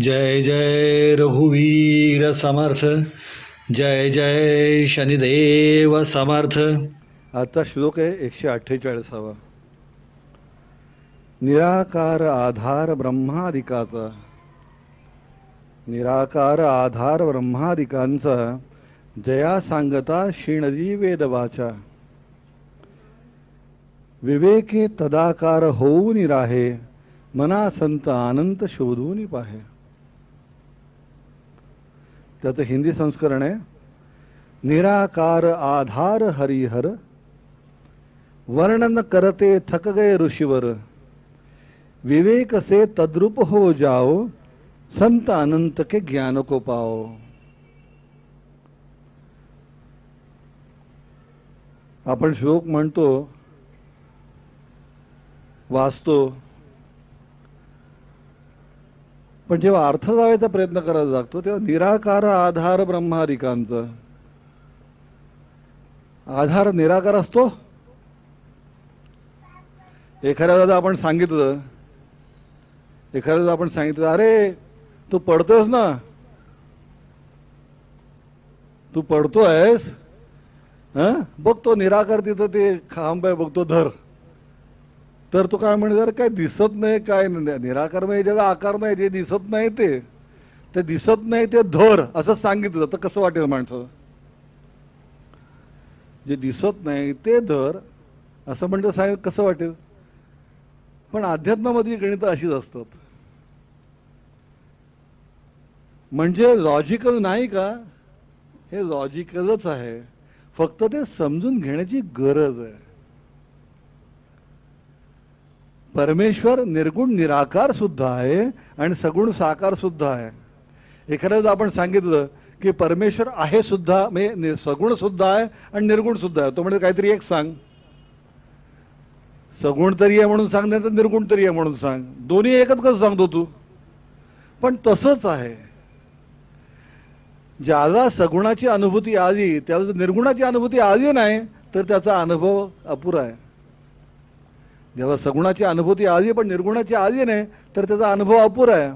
जय जय रघुवीर समर्थ जय जय शनिदेव समर्थ. आता श्लोक आहे एकशे अठ्ठेचाळीसावा. निराकार आधार ब्रह्मादिकाचा. निराकार आधार ब्रह्मादिकांचा जया सांगता शिणदी वेदवाचा. विवेके तदाकार होऊन राहे मना संत अनंत शोधून पाहे. त्याचं हिंदी संस्करण आहे. निराकार आधार हरिहर वर्णन करते थक गए ऋषिवर. विवेक से तद्रुप हो जाओ संत अनंत के ज्ञान को पाओ. आपण श्लोक म्हणतो वाचतो पण जेव्हा अर्थ जावायचा प्रयत्न करायला लागतो तेव्हा निराकार आधार ब्रह्मारिकांचा आधार निराकार असतो? एखाद्याला आपण सांगितलं एखाद्या आपण सांगितलं अरे तू पडतोयस ना. तू पडतोयस? हं? बघ तो निराकार तिथं ते खांब आहे बघतो धर. तर तो काय म्हणजे काय दिसत नाही काय नाही निराकार म्हणजे ज्याचा आकार नाही जे दिसत नाही ते ते दिसत नाही ते धर असं सांगितलं जातं. कसं वाटेल माणसं? जे दिसत नाही ते धर असं म्हणतं साहेब कसं वाटेल? पण अध्यात्मामध्ये गणित अशीच असतात. म्हणजे लॉजिकल नाही का? हे लॉजिकलच आहे. फक्त ते समजून घेण्याची गरज आहे. परमेश्वर निर्गुण निराकार सुद्धा आहे आणि सगुण साकार सुद्धा आहे. एखाद्याच आपण सांगितलं की परमेश्वर आहे सुद्धा म्हणजे सगुण सुद्धा आहे आणि निर्गुण सुद्धा आहे. तो म्हणजे काहीतरी एक सांग. सगुण तरी आहे म्हणून सांग नाही तर निर्गुण तरी आहे म्हणून सांग. दोन्ही एकच कसं सांगतो तू? पण तसंच आहे. ज्याला सगुणाची अनुभूती आली त्याला निर्गुणाची अनुभूती आली नाही तर त्याचा अनुभव अपुरा आहे. जेव्हा सगुणाची अनुभूती आली पण निर्गुणाची आली नाही तर त्याचा अनुभव अपुरा आहे.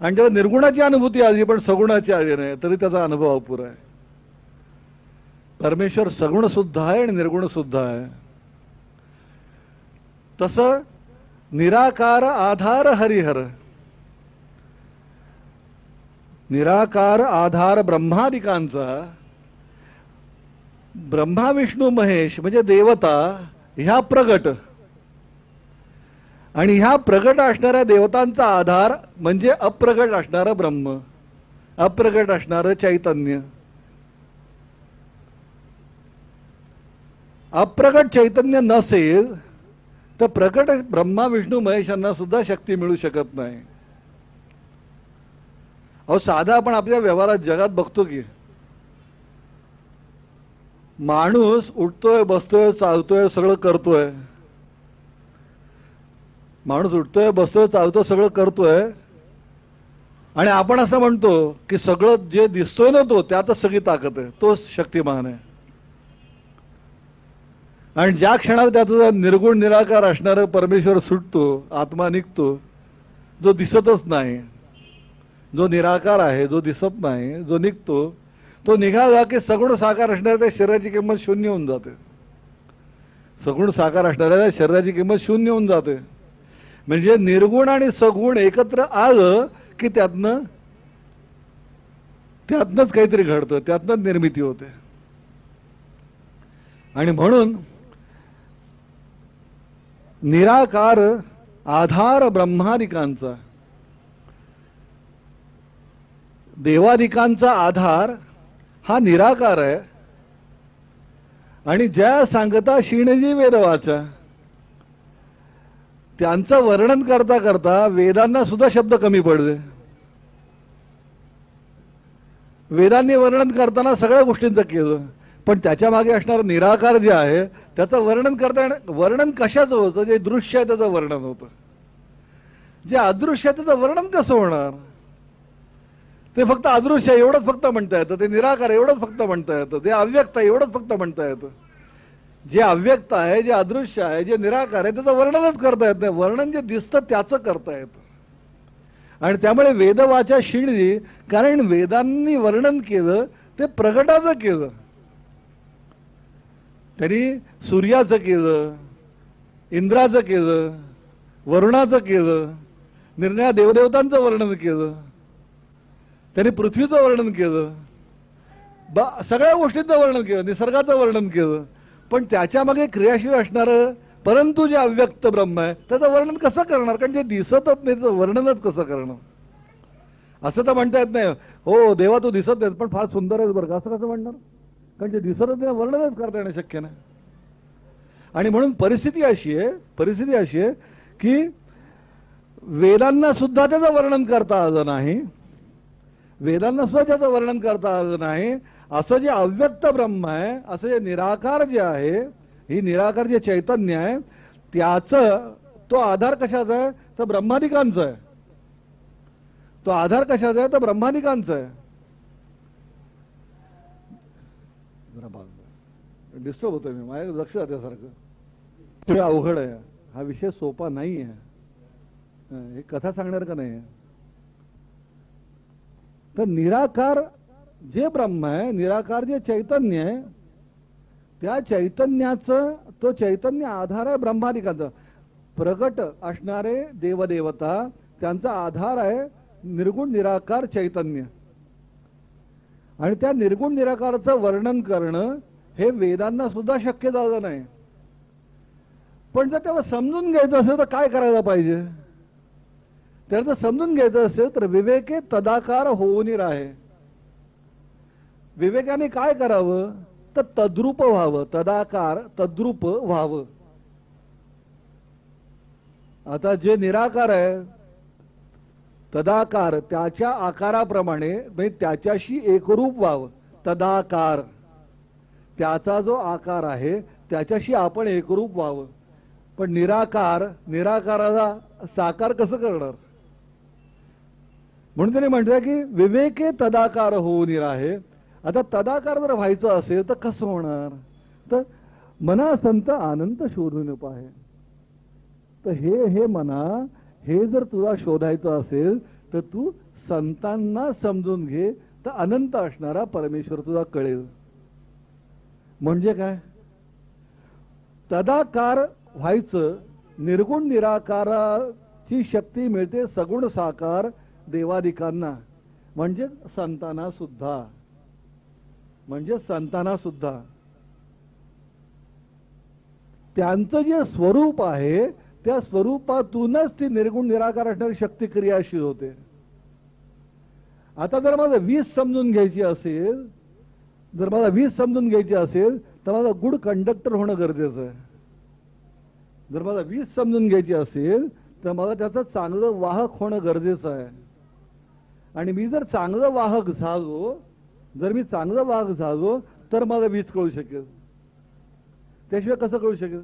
आणि जेव्हा निर्गुणाची अनुभूती आली पण सगुणाची आली नाही तरी त्याचा अनुभव अपुरा आहे. परमेश्वर सगुण सुद्धा आहे आणि निर्गुण सुद्धा आहे. तसं निराकार आधार हरिहर. निराकार आधार ब्रह्मादिकांचा. ब्रह्मा विष्णू महेश म्हणजे देवता ह्या प्रगट. आणि ह्या प्रगट असणाऱ्या देवतांचा आधार म्हणजे अप्रगट असणारं ब्रह्म अप्रगट असणारं चैतन्य. अप्रगट चैतन्य नसेल तर प्रकट ब्रह्मा विष्णू महेशांना सुद्धा शक्ती मिळू शकत नाही. अहो साधा आपण आपल्या व्यवहारात जगात बघतो की माणूस उठतोय बसतोय चालतोय सगळं करतोय. माणूस उठतोय बसतोय चालतोय सगळं करतोय. आणि आपण असं म्हणतो की सगळं जे दिसतोय ना तो त्यातच सगळी ताकद आहे. तोच शक्तिमान आहे. आणि ज्या क्षणात त्याचा निर्गुण निराकार असणारा परमेश्वर सुटतो आत्मा निघतो जो दिसतच नाही जो निराकार आहे जो दिसत नाही जो निघतो तो निघाला की सगुण साकार असणाऱ्या त्या शरीराची किंमत शून्य होऊन जाते. सगुण साकार असणाऱ्या त्या शरीराची किंमत शून्य होऊन जाते. म्हणजे निर्गुण आणि सगुण एकत्र आलं की त्यातनं त्यातनंच काहीतरी घडतं त्यातनंच निर्मिती होते. आणि म्हणून निराकार आधार ब्रह्मादिकांचा देवादिकांचा आधार हा निराकार आहे. आणि ज्या सांगता शिणजी वेदवाचा त्यांचं वर्णन करता करता वेदांना सुद्धा शब्द कमी पडले. वेदांनी वर्णन करताना सगळ्या गोष्टींचं केलं. पण त्याच्यामागे असणारं निराकार जे आहे त्याचं वर्णन करता वर्णन कशाचं होतं? जे दृश्य आहे त्याचं वर्णन होतं. जे अदृश्य आहे त्याचं वर्णन कसं होणार? ते फक्त अदृश्य आहे एवढंच फक्त म्हणता येतं. ते निराकार एवढंच फक्त म्हणता येतं. ते अव्यक्त आहे एवढंच फक्त म्हणता येतं. जे अव्यक्त आहे जे अदृश्य आहे जे निराकार आहे त्याचं वर्णनच करता येत नाही. वर्णन जे दिसतं त्याचं करता येतं. आणि त्यामुळे वेदवाचा शिणली कारण वेदांनी वर्णन केलं ते प्रगटाचं केलं. त्यांनी सूर्याचं केलं इंद्राचं केलं वरुणाचं केलं निर्णया देवदेवतांचं वर्णन केलं. त्यांनी पृथ्वीचं वर्णन केलं. बा सगळ्या गोष्टींचं वर्णन केलं निसर्गाचं वर्णन केलं. पण त्याच्यामागे क्रियाशील असणारं परंतु जे अव्यक्त ब्रह्म आहे त्याचं वर्णन कसं करणार? कारण जे दिसतच नाही त्याचं वर्णनच कसं करणार? असं तर म्हणता येत नाही. हो देवा तू दिसत नाही पण फार सुंदर आहे बरं का? असं कसं म्हणणार? कारण जे दिसतच नाही वर्णनच करता येणं शक्य नाही. आणि म्हणून परिस्थिती अशी आहे परिस्थिती अशी आहे की वेदांना सुद्धा त्याचं वर्णन करता आलं नाही. वेदांना सुद्धा त्याचं वर्णन करता आलं नाही. असं जे अव्यक्त ब्रह्म आहे असं जे निराकार जे आहे ही निराकार जे चैतन्य आहे त्याचं तो आधार कशाचा आहे? तर ब्रह्मादिकांचा आहे. तो आधार कशाचा आहे? तर ब्रह्मादिकांचा आहे. डिस्टर्ब होतोय मी. माझ्या लक्ष जात्यासारखं ते अवघड आहे. हा विषय सोपा नाही आहे. हे कथा सांगणार का नाही आहे? तर निराकार जे ब्रह्म आहे निराकार जे चैतन्य आहे त्या चैतन्याचं तो चैतन्य आधार आहे ब्रह्मादिकांचा. प्रगट असणारे देवदेवता त्यांचा आधार आहे निर्गुण निराकार चैतन्य. आणि त्या निर्गुण निराकाराचं वर्णन करणं हे वेदांना सुद्धा शक्य झालं नाही. पण जर त्याला समजून घ्यायचं असेल तर काय करायला पाहिजे? त्याला जर समजून घ्यायचं असेल तर विवेके तदाकार होऊन राहे. विवेकाने काय करावं? तर तद्रूप व्हावं. तदाकार तद्रूप व्हावं. आता जे निराकार आहे तदाकार त्याच्या आकाराप्रमाणे म्हणजे त्याच्याशी एकरूप व्हावं. तदाकार. त्याचा जो आकार आहे त्याच्याशी आपण एकरूप व्हावं. पण निराकार निराकाराला साकार कसं करणार? म्हणून त्यांनी म्हटलं की विवेके तदाकार होऊन राहे. आता तदाकार जर व्हायचं असेल तर कसं होणार? तर मना संत आनंद शोधून उपाय. तर हे हे मना हे जर तुला शोधायचं असेल तर तू संतांना समजून घे तर अनंत असणारा परमेश्वर तुला कळेल. म्हणजे काय? तदाकार व्हायचं निर्गुण निराकाराची शक्ती मिळते सगुण साकार देवादिकांना म्हणजे संतांना सुद्धा. म्हणजे संतांना सुद्धा त्यांचं जे स्वरूप आहे त्या स्वरूपातूनच ती निर्गुण निराकार असणारी शक्ती क्रियाशील होते. आता जर मला वीज समजून घ्यायची असेल जर मला वीज समजून घ्यायची असेल तर मला गुड कंडक्टर होणं गरजेचं आहे. जर मला वीज समजून घ्यायची असेल तर मला त्याचं चांगलं वाहक होणं गरजेचं आहे. आणि मी जर चांगलं वाहक झालो जर मी चांगला वाघ झालो तर मला वीज कळू शकेल. त्याशिवाय कसं कळू शकेल?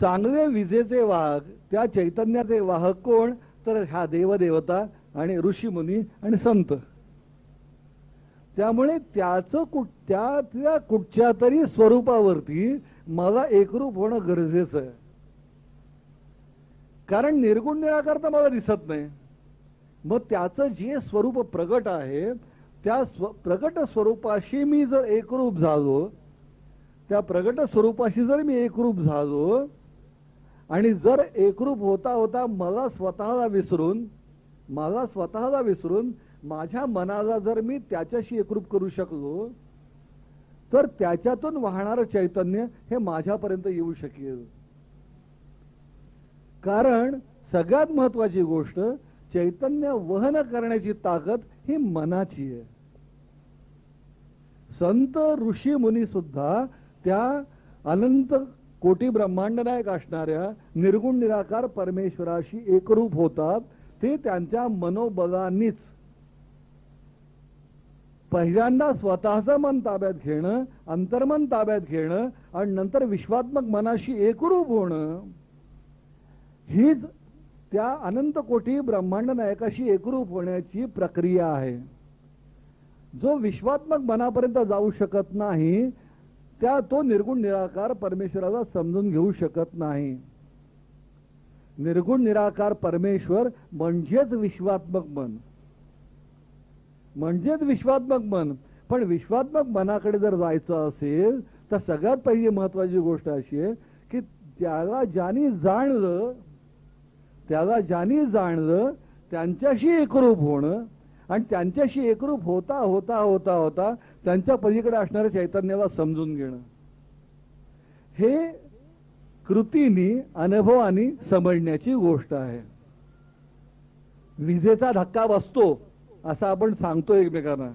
चांगले विजेचे वाघ त्या चैतन्याचे वाहक कोण? तर ह्या देवदेवता आणि ऋषीमुनी आणि संत. त्यामुळे त्याचं कुठ त्या त्या कुठच्या तरी स्वरूपावरती मला एकरूप होणं गरजेचं आहे. कारण निर्गुण निराकार तर मला दिसत नाही. मग त्याचं जे स्वरूप प्रगट आहे त्या स्व प्रगट स्वरूपाशी मी जर एकरूप झालो त्या प्रगट स्वरूपाशी जर मी एकरूप झालो आणि जर एकरूप होता होता मला स्वतःला विसरून मला स्वतःला विसरून माझ्या मनाला जर मी त्याच्याशी एकरूप करू शकलो तर त्याच्यातून वाहणारं चैतन्य हे माझ्यापर्यंत येऊ शकेल. कारण सगळ्यात महत्वाची गोष्ट चैतन्य वहन करण्याची ताकद ही मनाची आहे. संत ऋषी मुनी सुद्धा त्या अनंत कोटी ब्रह्मांड नायक असणाऱ्या निर्गुण निराकार परमेश्वराशी एकरूप होतात ते त्यांच्या मनोबलांनीच. पहिल्यांदा स्वतःचं मन ताब्यात घेणं अंतर्मन ताब्यात घेणं आणि नंतर विश्वात्मक मनाशी एकरूप होणं हीच त्या अनंत कोटी ब्रह्मांड नायकाशी एकरूप होण्याची प्रक्रिया आहे. जो विश्वात्मक मनापर्यंत जाऊ शकत नाही त्या तो निर्गुण निराकार परमेश्वराला समजून घेऊ शकत नाही. निर्गुण निराकार परमेश्वर म्हणजेच विश्वात्मक मन. म्हणजेच विश्वात्मक मन. पण विश्वात्मक मनाकडे जर जायचं असेल तर सगळ्यात पहिली महत्वाची गोष्ट अशी आहे की त्याला ज्यानी जाणलं त्याला ज्यानी जाणलं त्यांच्याशी एकरूप होणं आणि त्यांच्याशी एकरूप होता होता होता होता त्यांच्या पलीकडे असणाऱ्या चैतन्याला समजून घेणं. हे कृतीनी अनुभवानी समजण्याची गोष्ट आहे. विजेचा धक्का बसतो असं आपण सांगतो एकमेकांना.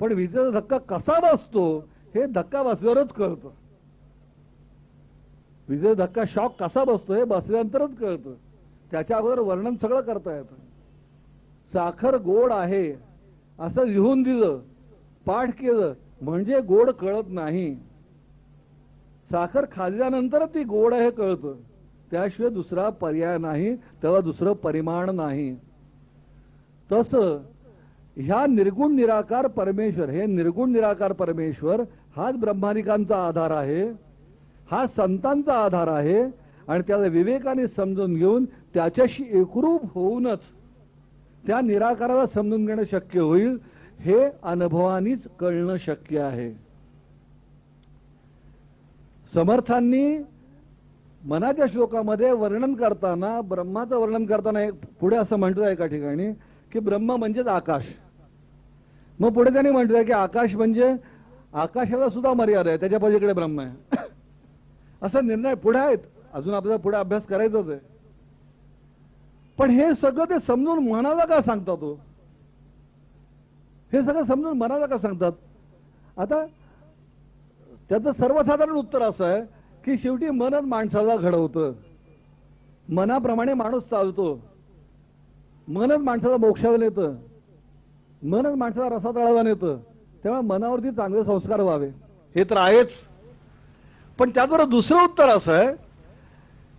पण विजेचा धक्का कसा बसतो हे धक्का बसल्यावरच कळतं. विजेचा धक्का शॉक कसा बसतो हे बसल्यानंतरच कळतं. त्याच्या अगोदर वर्णन सगळं करता येतं. साखर गोड आहे असं लिहून दिलं पाठ केलं म्हणजे गोड कळत नाही. साखर खाल्ल्यानंतर ती गोड आहे कळतं. त्याशिवाय दुसरा पर्याय नाही त्याला दुसरं परिमाण नाही. तस ह्या निर्गुण निराकार परमेश्वर हे निर्गुण निराकार परमेश्वर हाच ब्रह्मानिकांचा आधार आहे हा संतांचा आधार आहे आणि त्याला विवेकाने समजून घेऊन त्याच्याशी एकरूप होऊनच त्या निराकाराला समजून घेणं शक्य होईल हे अनुभवानीच कळणं शक्य आहे. समर्थांनी मनाच्या श्लोकामध्ये वर्णन करताना ब्रह्माचं वर्णन करताना एक पुढे असं म्हणतो एका ठिकाणी की ब्रह्म म्हणजेच आकाश. मग पुढे त्यांनी म्हटलंय की आकाश म्हणजे आकाशाला सुद्धा मर्यादा आहे त्याच्या पलीकडे ब्रह्म आहे. असा निर्णय पुढे आहेत. अजून आपल्याला पुढे अभ्यास करायचाच आहे. पण हे सगळं ते समजून मनाला का सांगतात तो? हे सगळं समजून मनाला का सांगतात? आता त्याचं सर्वसाधारण उत्तर असं आहे की शेवटी मनच माणसाला घडवतं. मनाप्रमाणे माणूस चालतो. मनच माणसाला मोक्षाला नेतं. मनच माणसाला रसातळाला नेतं. त्यामुळे मनावरती चांगले संस्कार व्हावे. हे तर आहेच. पण त्याचबरोबर दुसरं उत्तर असं आहे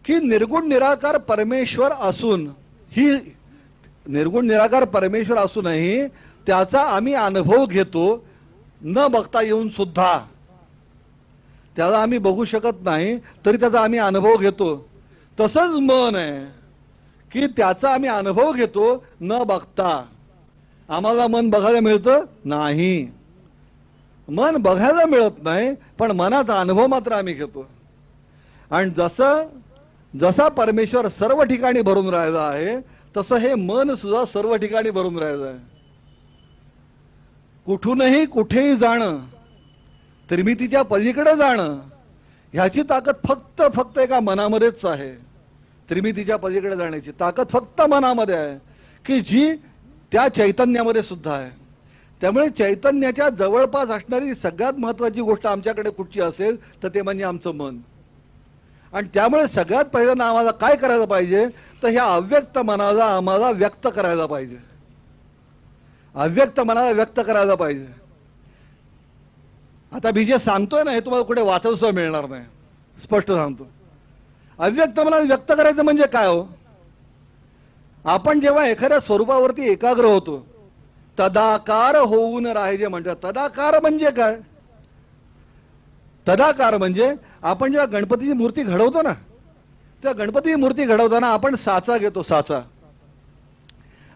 की निर्गुण निराकार परमेश्वर असून ही निर्गुण निराकार परमेश्वर असूनही त्याचा आम्ही अनुभव घेतो न बघता येऊन सुद्धा. त्याला आम्ही बघू शकत नाही तरी त्याचा आम्ही अनुभव घेतो. तसंच मन आहे की त्याचा आम्ही अनुभव घेतो न बघता. आम्हाला मन बघायला मिळतं? नाही. मन बघायला मिळत नाही पण मनाचा अनुभव मात्र आम्ही घेतो. आणि जसं जसा परमेश्वर सर्व ठिकाणी भरून राहिला आहे तसं हे मन सुद्धा सर्व ठिकाणी भरून राहिलं आहे. कुठूनही कुठेही जाणं त्रिमितीच्या पलीकडे जाणं ह्याची ताकद फक्त फक्त एका मनामध्येच आहे. त्रिमितीच्या पलीकडे जाण्याची ताकद फक्त मनामध्ये आहे की जी त्या चैतन्यामध्ये सुद्धा आहे. त्यामुळे चैतन्याच्या जवळपास असणारी सगळ्यात महत्वाची गोष्ट आमच्याकडे कुठची असेल तर ते म्हणजे आमचं मन. आणि त्यामुळे सगळ्यात पहिल्यांदा आम्हाला काय करायला पाहिजे? तर ह्या अव्यक्त मनाला आम्हाला व्यक्त करायला पाहिजे. अव्यक्त मनाला व्यक्त करायला पाहिजे. आता मी जे सांगतोय ना हे तुम्हाला कुठे वाचत मिळणार नाही. स्पष्ट सांगतो. अव्यक्त मनाला व्यक्त करायचं म्हणजे काय हो? आपण जेव्हा एखाद्या स्वरूपावरती एकाग्र होतो तदाकार होऊन राहायचे म्हणतात. तदाकार म्हणजे काय? तदाकार म्हणजे आपण जेव्हा गणपतीची मूर्ती घडवतो ना त्या गणपतीची मूर्ती घडवताना आपण साचा घेतो साचा.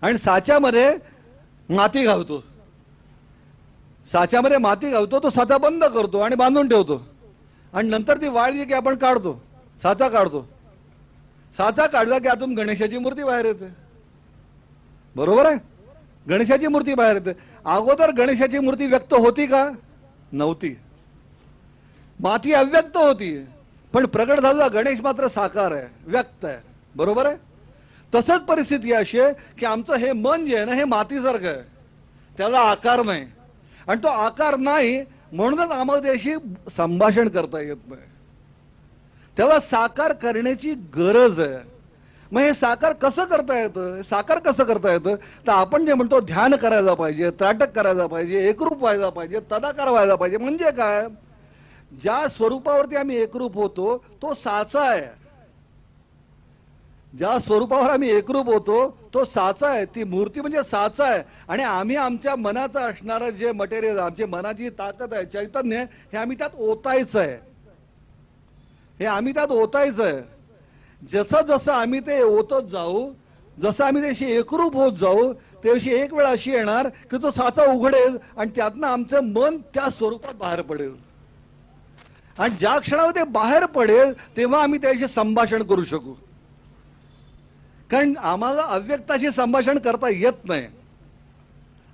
आणि साच्यामध्ये माती घालतो. साच्यामध्ये माती घालतो तो साचा बंद करतो आणि बांधून ठेवतो. आणि नंतर ती वाळली की आपण काढतो साचा काढतो. साचा काढला की आतून गणेशाची मूर्ती बाहेर येते. बरोबर आहे? गणेशाची मूर्ती बाहेर येते. अगोदर गणेशाची मूर्ती व्यक्त होती का? नव्हती. माती अव्यक्त होती. पण प्रगट झालेला गणेश मात्र साकार आहे व्यक्त आहे. बरोबर आहे? तसंच परिस्थिती अशी आहे की आमचं हे मन जे आहे ना हे मातीसारखं आहे. त्याला आकार नाही. आणि तो आकार नाही म्हणूनच आम्हाला त्याशी संभाषण करता येत नाही. त्याला साकार करण्याची गरज आहे. मग हे साकार कसं करता येतं? साकार कसं करता येतं? तर आपण जे म्हणतो ध्यान करायला पाहिजे त्राटक करायला पाहिजे एकरूप व्हायला पाहिजे तदाकार व्हायला पाहिजे. म्हणजे काय? ज्या स्वरूपावरती आम्ही एकरूप होतो तो साचा आहे. ज्या स्वरूपावर आम्ही एकरूप होतो तो साचा आहे. ती मूर्ती म्हणजे साचा आहे. आणि आम्ही आमच्या मनाचं असणारं जे मटेरियल आमची मनाची ताकद आहे चैतन्य हे आम्ही त्यात ओतायचं आहे. हे आम्ही त्यात ओतायचं आहे. जसं जसं आम्ही ते ओतत जाऊ जसं आम्ही त्याशी एकरूप होत जाऊ त्याशी एक वेळ अशी येणार की तो साचा उघडेल आणि त्यातनं आमचं मन त्या स्वरूपात बाहेर पडेल. आणि ज्या क्षणावर ते बाहेर पडेल तेव्हा आम्ही त्याशी संभाषण करू शकू. कारण आम्हाला अव्यक्ताशी संभाषण करता येत नाही.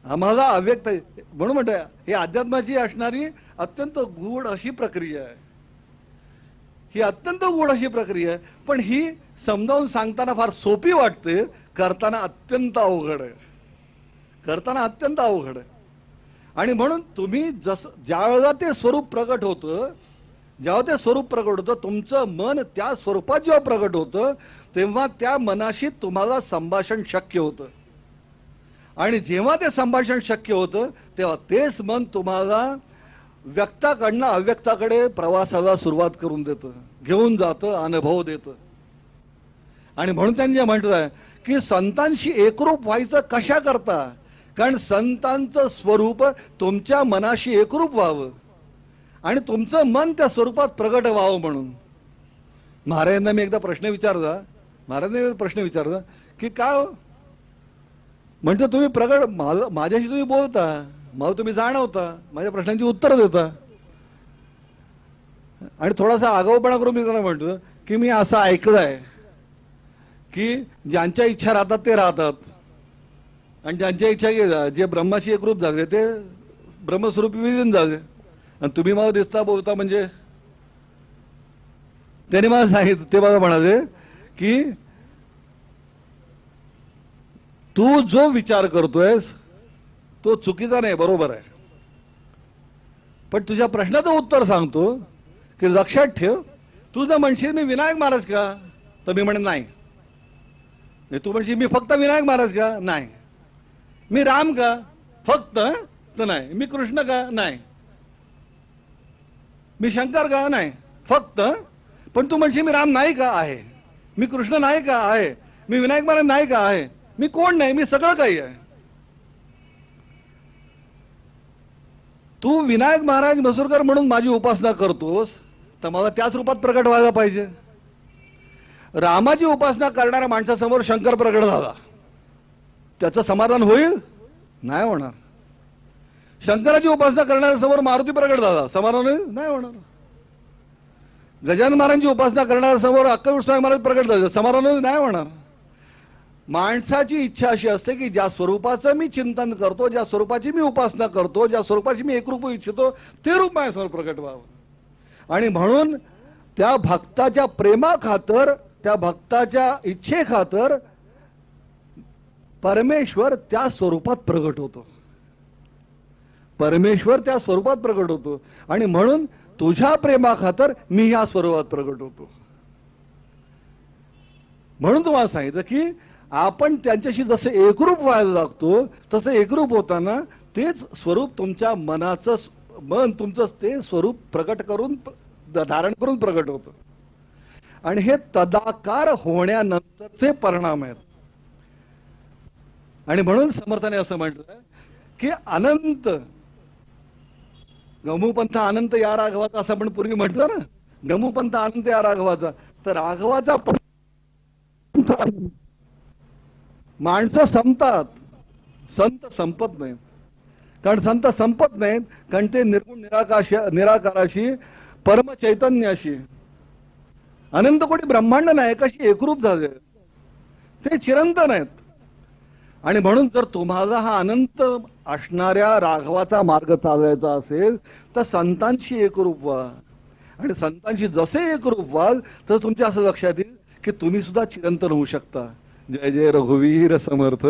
आम्हाला अव्यक्त म्हणून म्हणत हे अध्यात्माची असणारी अत्यंत गूढ अशी प्रक्रिया आहे. ही अत्यंत गूढ अशी प्रक्रिया आहे पण ही समजावून सांगताना फार सोपी वाटते करताना अत्यंत अवघड आहे. करताना अत्यंत अवघड आहे. आणि म्हणून तुम्ही जस ज्या वेळेला ते स्वरूप प्रगट होतं जेव्हा ते स्वरूप प्रगट होतं तुमचं मन त्या स्वरूपात जेव्हा प्रगट होतं तेव्हा त्या मनाशी तुम्हाला संभाषण शक्य होतं. आणि जेव्हा ते संभाषण शक्य होतं तेव्हा तेच मन तुम्हाला व्यक्ताकडनं अव्यक्ताकडे प्रवासाला सुरुवात करून देतं घेऊन जातं अनुभव देतं. आणि म्हणून त्यांनी जे म्हटलंय की संतांशी एकरूप व्हायचं कशा करता कारण संतांचं स्वरूप तुमच्या मनाशी एकरूप व्हावं. आणि तुमचं मन त्या स्वरूपात प्रगट व्हावं म्हणून. महाराजांना मी एकदा प्रश्न विचारला महाराजांनी प्रश्न विचारला की काय हो? म्हणजे तुम्ही प्रगट मला- माझ्याशी तुम्ही बोलता मला तुम्ही जाणवता माझ्या प्रश्नांची उत्तरं देता. आणि थोडासा आगाऊपणा करून मी त्यांना म्हणतो की मी असं ऐकलंय की ज्यांच्या इच्छा राहतात ते राहतात. आणि ज्यांच्या इच्छा जे ब्रह्माशी एकरूप झाले ते ब्रह्मस्वरूपी विलीन झाले. आणि तुम्ही मला दिसता बोलता म्हणजे? त्याने मला सांगितलं ते मला म्हणाले की तू जो विचार करतोयस तो चुकीचा नाही बरोबर आहे. पण तुझ्या प्रश्नाचं उत्तर सांगतो की लक्षात ठेव तू जर म्हणशील मी विनायक महाराज का तर मी म्हणे नाही. तू म्हणशील मी फक्त विनायक महाराज का नाही. मी राम का फक्त तर नाही. मी कृष्ण का नाही. मी शंकर का नाही फक्त पण तू म्हणशील मी राम नाही का आहे. मी कृष्ण नाही का आहे मी विनायक महाराज नाही का आहे मी कोण नाही मी सगळं काही आहे. तू विनायक महाराज मसूरकर म्हणून माझी उपासना करतोस तर मला त्याच रूपात प्रकट व्हायला पाहिजे. रामाची उपासना करणाऱ्या माणसासमोर शंकर प्रकट झाला. त्याचं समाधान होईल? नाही होणार. शंकराची उपासना करणाऱ्या समोर मारुती प्रकट झाला समाधान? होईल नाही होणार. गजानन महाराजांची उपासना करणाऱ्या समोर अक्कल कृष्ण महाराज प्रकट झाले समाधान? होईल नाही होणार. माणसाची इच्छा अशी असते की ज्या स्वरूपाचं मी चिंतन करतो ज्या स्वरूपाची मी उपासना करतो ज्या स्वरूपाची मी एकरूप इच्छितो ते रूप माझ्यासमोर प्रकट व्हावं. आणि म्हणून त्या भक्ताच्या प्रेमा खातर त्या भक्ताच्या इच्छे खातर परमेश्वर त्या स्वरूपात प्रगट होतो. परमेश्वर त्या स्वरूपात प्रकट होतो. आणि म्हणून तुझ्या प्रेमाखातर मी ह्या स्वरूपात प्रकट होतो. म्हणून तुम्हाला सांगितलं की आपण त्यांच्याशी जसं एकरूप व्हायला लागतो तसं एकरूप होताना तेच स्वरूप तुमच्या मनाचं मन तुमचं ते स्वरूप प्रकट करून धारण करून प्रकट होतं. आणि हे तदाकार होण्यानंतरचे परिणाम आहेत. आणि म्हणून समर्थाने असं म्हटलं की अनंत गमूपंथ अनंत या राघवाचा असं आपण पूर्वी म्हटलं ना. गमूपंथ अनंत या राघवाचा. तर राघवाचा माणसं संपतात. संत संपत नाहीत. कारण संत संपत नाहीत कारण ते निर्गुण निराकाश निराकाराशी परम चैतन्याशी अनंत कोटी ब्रह्मांड नाही कशी एकरूप झाले. ते चिरंतन आहेत आणि म्हणून जर तुम्हाला हा अनंत असणाऱ्या राघवाचा मार्ग चालवायचा असेल तर संतांशी एकरूप व्हा. आणि संतांशी जसे एकरूप व्हाल तर तुमच्या असं लक्षात येईल की तुम्ही सुद्धा चिरंतन होऊ शकता. जय जय रघुवीर समर्थ.